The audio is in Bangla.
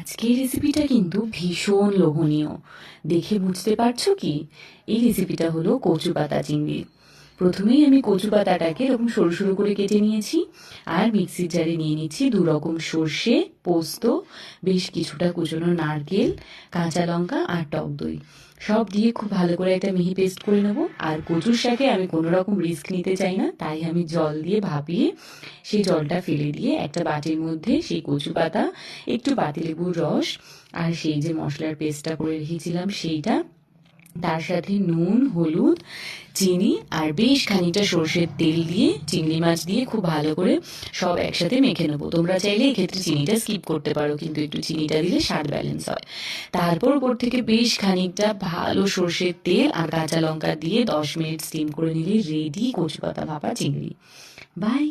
আজকের রেসিপিটা কিন্তু ভীষণ লোভনীয়। দেখে বুঝতে পারছ কি? এই রেসিপিটা হলো কচু পাতা চিংড়ি। প্রথমেই আমি কচু পাতাটাকে এরকম সরু সরু করে কেটে নিয়েছি, আর মিক্সির জারে নিয়ে নিচ্ছি দু রকম সর্ষে, পোস্ত, বেশ কিছুটা কুচনো নারকেল, কাঁচা লঙ্কা আর টক দই। সব দিয়ে খুব ভালো করে একটা মিহি পেস্ট করে নেব। আর কচুর শাকে আমি কোনো রকম রিস্ক নিতে চাই না, তাই আমি জল দিয়ে ভাপিয়ে সেই জলটা ফেলে দিয়ে একটা বাটির মধ্যে সেই কচু পাতা, একটু পাতিলেবুর রস আর সেই যে মশলার পেস্টটা করে রেখেছিলাম সেইটা তার সাথে নুন, হলুদ, চিনি আর বেশ খানিকটা সর্ষের তেল দিয়ে চিংড়ি মাছ দিয়ে খুব ভালো করে সব একসাথে মেখে নেব। তোমরা চাইলে এক্ষেত্রে চিনিটা স্কিপ করতে পারো, কিন্তু একটু চিনিটা দিলে স্বাদ ব্যালেন্স হয়। তারপর উপর থেকে বেশ খানিকটা ভালো সর্ষের তেল আর কাঁচা লঙ্কা দিয়ে দশ মিনিট স্টিম করে নিলে রেডি কচু পাতা ভাপা চিংড়ি। বাই